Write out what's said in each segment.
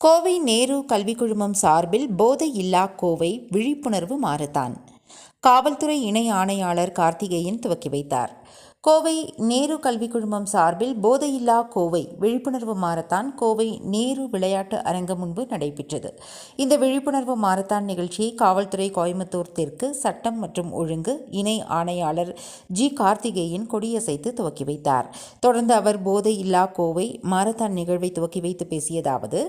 கோவை நேரு கல்விக் குழுமம் சார்பில் போதை இல்லா கோவை விழிப்புணர்வு மாரத்தான். காவல்துறை இணை ஆணையாளர் கார்த்திகேயன் துவக்கி வைத்தார். கோவை நேரு கல்வி குழுமம் சார்பில் போதையில்லா கோவை விழிப்புணர்வு மாரத்தான் கோவை நேரு விளையாட்டு அரங்கம் முன்பு நடைபெற்றது. இந்த விழிப்புணர்வு மாரத்தான் நிகழ்ச்சியை காவல்துறை கோயம்புத்தூர் தெற்கு சட்டம் மற்றும் ஒழுங்கு இணை ஆணையாளர் ஜி கார்த்திகேயன் கொடியசைத்து துவக்கி வைத்தார். தொடர்ந்து அவர் போதை இல்லா கோவை மாரத்தான் நிகழ்வை துவக்கி வைத்து பேசியதாவது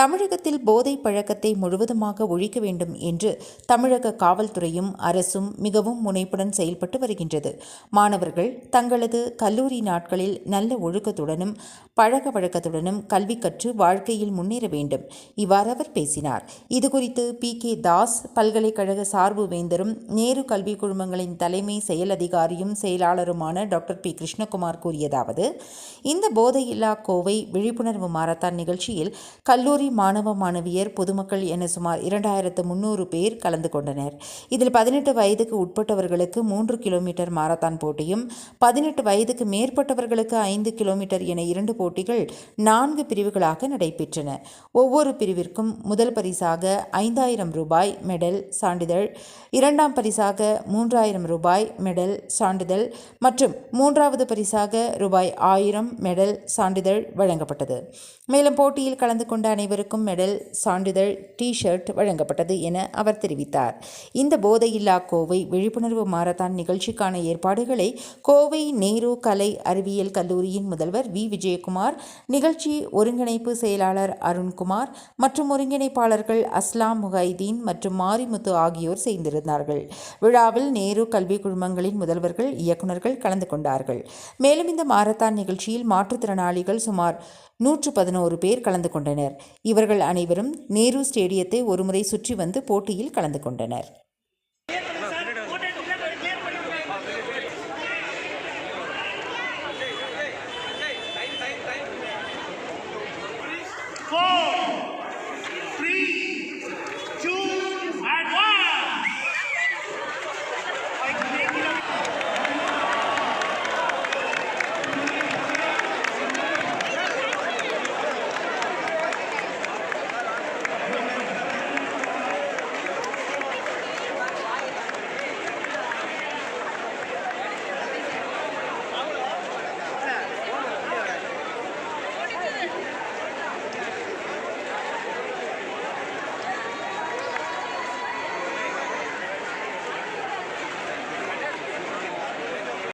தமிழகத்தில் போதை பழக்கத்தை முழுவதுமாக ஒழிக்க வேண்டும் என்று தமிழக காவல்துறையும் அரசும் மிகவும் முனைப்புடன் செயல்பட்டு வருகின்றது. மாணவர்கள் தங்களது கல்லூரி நாட்களில் நல்ல ஒழுக்கத்துடனும் பழக்க வழக்கத்துடனும் கல்வி கற்று வாழ்க்கையில் முன்னேற வேண்டும். இவ்வாறு அவர் பேசினார். இதுகுறித்து பி. கே. தாஸ் பல்கலைக்கழக சார்பு வேந்தரும் நேரு கல்வி குழுமங்களின் தலைமை செயல் அதிகாரியும் செயலாளருமான டாக்டர் பி. கிருஷ்ணகுமார் கூறியதாவது இந்த போதையில்லா கோவை விழிப்புணர்வு மாரத்தான் நிகழ்ச்சியில் கல்லூரி மாணவ மாணவியர் பொதுமக்கள் என சுமார் இரண்டாயிரத்து முன்னூறு பேர் கலந்து கொண்டனர். இதில் பதினெட்டு வயதுக்கு உட்பட்டவர்களுக்கு மூன்று கிலோமீட்டர் மாரத்தான் போட்டியும் பதினெட்டு வயதுக்கு மேற்பட்டவர்களுக்கு ஐந்து கிலோமீட்டர் என இரண்டு போட்டிகள் நான்கு பிரிவுகளாக நடைபெற்றன. ஒவ்வொரு பிரிவிற்கும் முதல் பரிசாக ஐந்தாயிரம் ரூபாய் மெடல் சான்றிதழ் இரண்டாம் பரிசாக மூன்றாயிரம் ரூபாய் மெடல் சான்றிதழ் மற்றும் மூன்றாவது பரிசாக ரூபாய் ஆயிரம் மெடல் சான்றிதழ் வழங்கப்பட்டது. மேலும் போட்டியில் கலந்து கொண்ட அனைவருக்கும் மெடல் சான்றிதழ் டி ஷர்ட் வழங்கப்பட்டது என அவர் தெரிவித்தார். இந்த போதையில்லா கோவை விழிப்புணர்வு மாரத்தான் நிகழ்ச்சிக்கான ஏற்பாடுகளை கோவை நேரு கலை அறிவியல் கல்லூரியின் முதல்வர் வி. விஜயகுமார் நிகழ்ச்சி ஒருங்கிணைப்பு செயலாளர் அருண்குமார் மற்றும் ஒருங்கிணைப்பாளர்கள் அஸ்லாம் முகைதீன் மற்றும் மாரிமுத்து ஆகியோர் சேர்ந்திருந்தார்கள். விழாவில் நேரு கல்வி குழுமங்களின் முதல்வர்கள் இயக்குநர்கள் கலந்து கொண்டார்கள். மேலும் இந்த மாரத்தான் நிகழ்ச்சியில் மாற்றுத்திறனாளிகள் சுமார் நூற்று பதினோரு பேர் கலந்து கொண்டனர். இவர்கள் அனைவரும் நேரு ஸ்டேடியத்தை ஒருமுறை சுற்றி வந்து போட்டியில் கலந்து கொண்டனர்.